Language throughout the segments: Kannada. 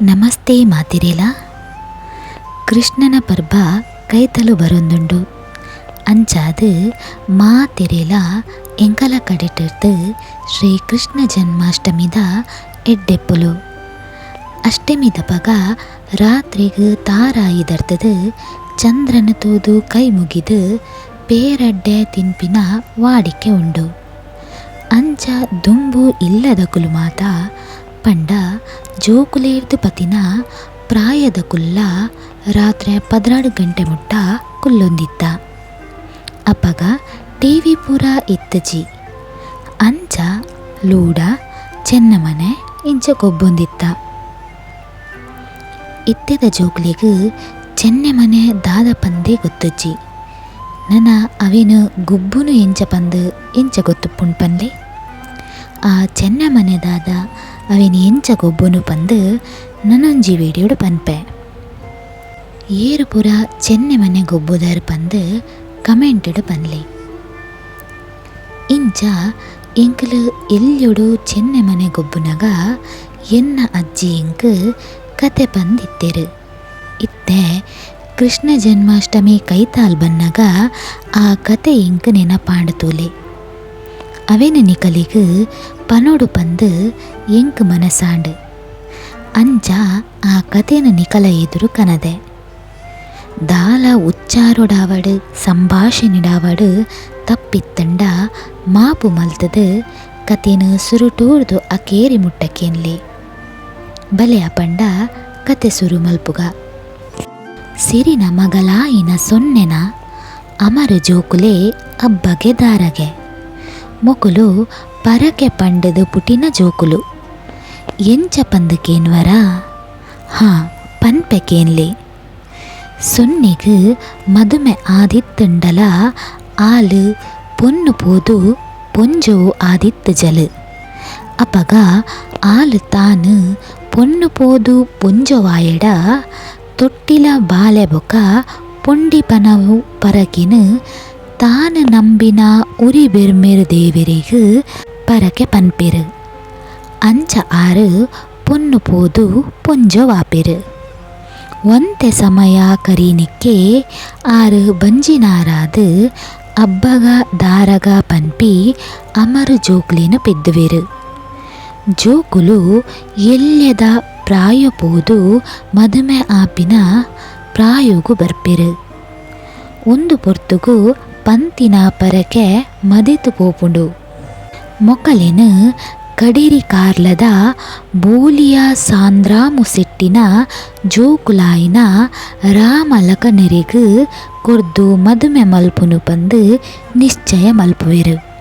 ನಮಸ್ತೆ ಮಾತಿರೇಲ. ಕೃಷ್ಣನ ಪರ್ಬ ಕೈತಲು ಬರೊಂದುಂಡು. ಅಂಚಾದ್ ಮಾತಿರೇಲ ಎಂಕಲ ಕಡೆಟಿರ್ದು ಶ್ರೀ ಕೃಷ್ಣ ಜನ್ಮಾಷ್ಟಮಿದ ಎಡ್ಡೆಪ್ಪುಲು. ಅಷ್ಟಮಿ ದಪಗ ರಾತ್ರಿಗ್ ತಾರಾಯಿದರ್ತದ ಚಂದ್ರನ ತೂದು ಕೈ ಮುಗಿದು ಪೇರಡ್ಡೆ ತಿನ್ಪಿನ ವಾಡಿಕೆ ಉಂಡು. ಅಂಚ ದುಂಬು ಇಲ್ಲದ ಕುಲು ಮಾತ ಪಂಡ ಜೋಕುಲೇರ್ದು ಪತಿನ ಪ್ರಾಯದ ಕುಲ್ಲ ರಾತ್ರಿ ಪದ್ರಾಡು ಗಂಟೆ ಮುಟ್ಟ ಕುಲ್ಲೊಂದಿತ್ತ ಅಪ್ಪಗ ಟಿವಿ ಪೂರ ಇತ್ತಜಿ ಅಂಚ ಲೂಡ ಚೆನ್ನಮನೆ ಇಂಚ ಕೊಬ್ಬೊಂದಿತ್ತ. ಇತ್ತೆದ ಚೆನ್ನೆ ಮನೆ ದಾದ ಪಂದೆ ಗೊತ್ತಜ್ಜಿ ನನ ಅವೇನು ಗುಬ್ಬುನು ಎಂಚ ಪಂದು ಎಂಚ ಗೊತ್ತು ಪುಣ್ಪನ್ಲಿ? ಆ ಚೆನ್ನ ಮನೆ ದಾದ ಅವಿನ ಎಂಚ ಗೊಬ್ಬುನು ಪಂದ್ ನನೊಂಜಿ ವಿಡಿಯೋಡು ಪನ್ಪೆ ಏರು ಪುರ ಚೆನ್ನೆಮನೆ ಗೊಬ್ಬುದಾರು ಪಂದ್ ಕಮೆಂಟಡ್ ಪನ್ಲೆ ಇಂಚ ಎಂಕಲು ಎಲ್ಯೊಡು ಚೆನ್ನೆಮನೆ ಗೊಬ್ಬುನಗ ಎನ್ನ ಅಜ್ಜಿ ಎಂಕ್ ಕತೆ ಪಂದಿತ್ತೆರು ಇತ್ತೆ ಕೃಷ್ಣ ಜನ್ಮಾಷ್ಟಮಿ ಕೈತಾಲ್ ಬನ್ನಗ ಆ ಕತೆ ಇಂಕ್ ನೆನಪಾಂಡ್ ತೂಲೆ. ಅವೆನ ನಿಕಲಿಗ್ ಪನೋಡು ಪಂದ್ ಎಂಕ್ ಮನಸಾಂಡು ಅಂಚ ಆ ಕಥೆನ ನಿಕಲ ಎದುರು ಕನದೆ ದಾಲ ಉಚ್ಚಾರೊಡಾವಡು ಸಂಭಾಷಣೆಡಾವಡು ತಪ್ಪಿತ್ತಂಡ ಮಾಪು ಮಲ್ತದು ಕಥೆನ ಸುರುಟೂರ್ದು ಅಕೇರಿ ಮುಟ್ಟಕೇನ್ಲಿ ಬಲೆ ಅಪಂಡ ಕತೆ ಸುರು ಮಲ್ಪುಗ ಸಿರಿನ ಮಗಲಾಯಿನ ಸೊನ್ನೆನ ಅಮರ ಜೋಕುಲೆ ಅಬ್ಬಗೆ ದಾರಗೆ ಮೊಕುಲು ಪರಕೆ ಪಂಡದು ಪುಟಿನ ಜೋಕುಲು ಎಂಚ ಪಂದಕೇನ್ವರ ಹಾ ಪನ್ಪೆಕೇನ್ಲೆ ಸೊನ್ನೆಗ್ ಮದುಮೆ ಆದಿತ್ತಂಡಲ ಆಲು ಪೊನ್ನು ಪೋದು ಪೊಂಜವು ಆದಿತ್ತು ಜಲು ಅಪಗ ಆಲು ತಾನು ಪೊನ್ನು ಪೋದು ಪೊಂಜವಾಯಡ ತೊಟ್ಟಿಲ ಬಾಲೆ ಬೊಕ ಪೊಂಡಿಪನವು ಪರಕಿನ ತಾನು ನಂಬಿನ ಉರಿ ಬೆರ್ಮೆರು ದೇವರಿಗ್ ಪರಕೆ ಪನ್ಪೆರು. ಅಂಚ ಆರು ಪೊನ್ನು ಪೋದು ಪೊಂಜವಾಪೆರು ಒಂತೆ ಸಮಯ ಕರೀನಿಕ್ಕೆ ಆರು ಬಂಜಿನಾರಾದು ಅಬ್ಬಗ ದಾರಗ ಪನ್ಪಿ ಅಮರು ಜೋಕ್ಲಿನ ಪೆದ್ದುವೆರು. ಜೋಕುಲು ಎಲ್ಯದ ಪ್ರಾಯಪೋದು ಮದುಮೆ ಆಪಿನ ಪ್ರಾಯೋಗು ಬರ್ಪೆರು. ಒಂದು ಪೊರ್ತುಗು ಪಂತಿನ ಪರಕೆ ಮದಿತು ಪೋಪುಂಡು. ಮೊಕಲಿನ ಕಡಿರಿ ಕಾರ್ಲದ ಬೋಲಿಯ ಸಾಂದ್ರಾ ಮುಸೆಟ್ಟಿನ ಜೋಕುಲಾಯಿನ ರಾಮಲಕನೆರಿಗ್ ಕೊರ್ದು ಮದುಮೆ ಮಲ್ಪುನು ಪಂದು ನಿಶ್ಚಯ ಮಲ್ಪುವೆರು.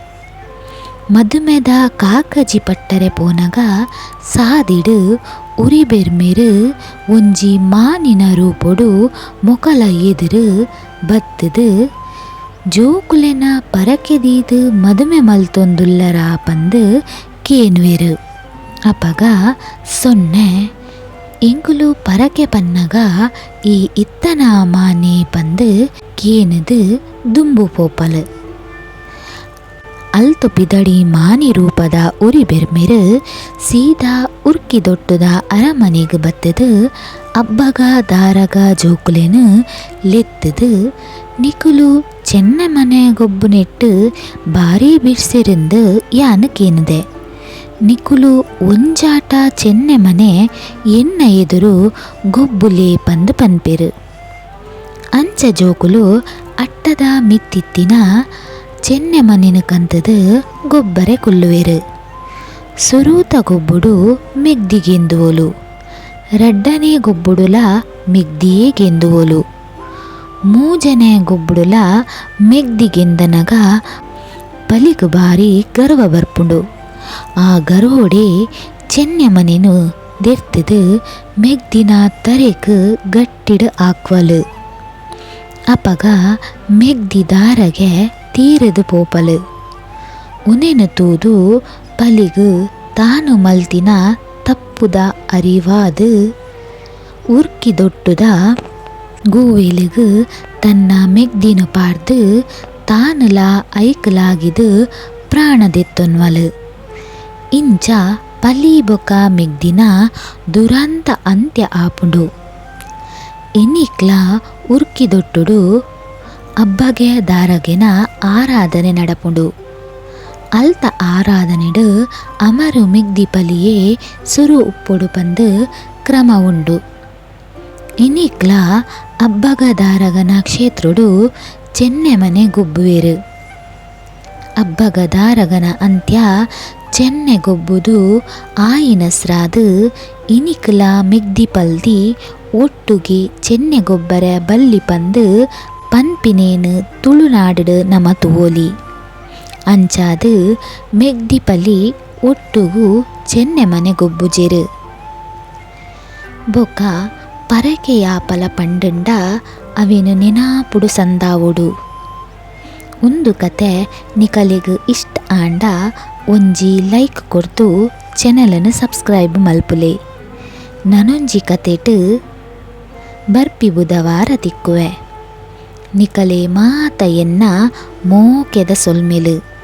ಮದುಮೆದ ಕಾಕಜಿ ಪಟ್ಟರೆ ಪೋನಗ ಸಾದಿಡು ಉರಿ ಬೆರ್ಮೆರು ಒಂಜಿ ಮಾನಿನ ರೂಪೊಡು ಮೊಕಲ ಎದುರು ಬತ್ತದು ಜೋಕುಲೆನ ಪರಕೆದೀದು ಮದುಮೆ ಮಲ್ತೊಂದುಲ್ಲರ ಪಂದು ಕೇನುವೆರು. ಅಪಗ ಸೊನ್ನೆ ಎಂಕುಲು ಪರಕೆ ಪನ್ನಗ ಈ ಇತ್ತನ ಮಾನೆ ಪಂದು ಕೇನದು ದುಂಬು ಪೋಪಲು. ಅಲ್ತು ಪಿದಡಿ ಮಾನಿ ರೂಪದ ಉರಿ ಬೆರ್ಮಿರ್, ಸೀದಾ ಉರ್ಕಿ ದೊಟ್ಟುದ ಅರಮನೆಗ್ ಬತ್ತದು, ಅಬ್ಬಗ ದಾರಗ ಜೋಕುಲೆನು ಲೆತ್ತದು. ನಿಕುಲು ಚೆನ್ನ ಮನೆ ಗೊಬ್ಬು ನೆಟ್ಟು ಭಾರಿ ಬಿಡ್ಸಿರಿಂದ ಯಾನು ಕೇನಿದೆ. ನಿಕುಲು ಒಂಜಾಟ ಚೆನ್ನೆ ಮನೆ ಎನ್ನ ಎದುರು ಗೊಬ್ಬುಲೆ ಪಂದು ಪನ್ಪೆರು. ಅಂಚ ಜೋಕುಲು ಅಟ್ಟದ ಮಿತ್ತಿತ್ತಿನ ಚೆನ್ನೆ ಮನಿನ ಕಂತದ ಗೊಬ್ಬರೆ ಕುಲ್ಲುವೆರು. ಸುರೂತ ಗೊಬ್ಬುಡು ಮೆಗ್ದಿಗೆಂದುವಲು. ರಡ್ಡನೆ ಗೊಬ್ಬುಡುಲ ಮಿಗ್ದಿಯೇ ಗೆಂದುವಲು ಮೂಜನೆ ಗೊಬ್ಬುಡುಲ ಮೆಗ್ದಿಗೆಂದನಗ ಪಲಿಗು ಬಾರಿ ಗರ್ವ ಬರ್ಪುಂಡು. ಆ ಗರ್ವೋಡೆ ಚೆನ್ನೆ ಮನೆನು ದೆರ್ತದು ಮೆಗ್ದಿನ ತರೆಕ್ ಗಟ್ಟಿಡು ಆಕ್ವಲು ಅಪಗ ಮೆಗ್ದಿ ದಾರಗೆ ತೀರದು ಪೋಪಲು ಉನೆನ ತೂದು ಪಲಿಗು ತಾನು ಮಲ್ತಿನ ತಪ್ಪುದ ಅರಿವಾದು ಉರ್ಕಿದೊಟ್ಟುದ ಗೂವೆಲಿಗು ತನ್ನ ಮೆಗ್ದಿನ ಪಾರ್ದು ತಾನುಲ ಐಕಲಾಗಿದು ಪ್ರಾಣದೆತ್ತೊನ್ವಲು ಇಂಚ ಪಲ್ಲಿ ಬೊಕ ಮಿಗ್ದಿನ ದುರಂತ ಅಂತ್ಯ ಆಪುಂಡು ಎನ್ನಿಕ್ಲ ಉರ್ಕಿದೊಟ್ಟುಡು ಅಬ್ಬಗೆ ದಾರಗೆನ ಆರಾಧನೆ ನಡಪುಂಡು. ಅಲ್ತ ಆರಾಧನೆಡು ಅಮರು ಮಿಗ್ದಿಪಲಿಯೇ ಸುರು ಉಪ್ಪುಡು ಪಂದು ಕ್ರಮ ಉಂಡು ಇನಿಕ್ಲ ಅಬ್ಬಗ ದಾರಗನ ಕ್ಷೇತ್ರಡು ಚೆನ್ನೆ ಮನೆ ಗುಬ್ಬುವೆರು. ಅಬ್ಬಗ ದಾರಗನ ಅಂತ್ಯ ಚೆನ್ನೆ ಗೊಬ್ಬುದು ಆಯಿನಸ್ರಾದು ಇನಿಕ್ಲ ಮಿಗ್ದಿ ಪಲ್ದಿ ಒಟ್ಟುಗೆ ಚೆನ್ನೆ ಗೊಬ್ಬರ ಬಲ್ಲಿ ಪಂದು ಪನ್ಪಿನೇನು ತುಳುನಾಡು ನಮ ತೋಲಿ. ಅಂಚಾದು ಮೆಗ್ದಿಪಲಿ ಒಟ್ಟುಗು ಚೆನ್ನೆ ಮನೆ ಗೊಬ್ಬುಜೆರು ಬೊಕ ಪರಕೆಯಾಪಲ ಪಂಡುಂಡ ಅವೇನು ನೆನಾಪುಡು ಸಂದಾವುಡು. ಒಂದು ಕತೆ ನಿಕಲಿಗು ಇಷ್ಟ ಆಂಡ ಒಂಜಿ ಲೈಕ್ ಕೊಡ್ತು ಚಾನಲನ್ನು ಸಬ್ಸ್ಕ್ರೈಬ್ ಮಲ್ಪುಲೆ. ನನೊಂಜಿ ಕತೆಟು ಬರ್ಪಿ ಬುಧವಾರ ತಿಕ್ಕುವೆ. ನಿಕಲೆ ಮಾತ ಎನ್ನ ಮೋಕೆದ ಸೊಲ್ಮೆಲು.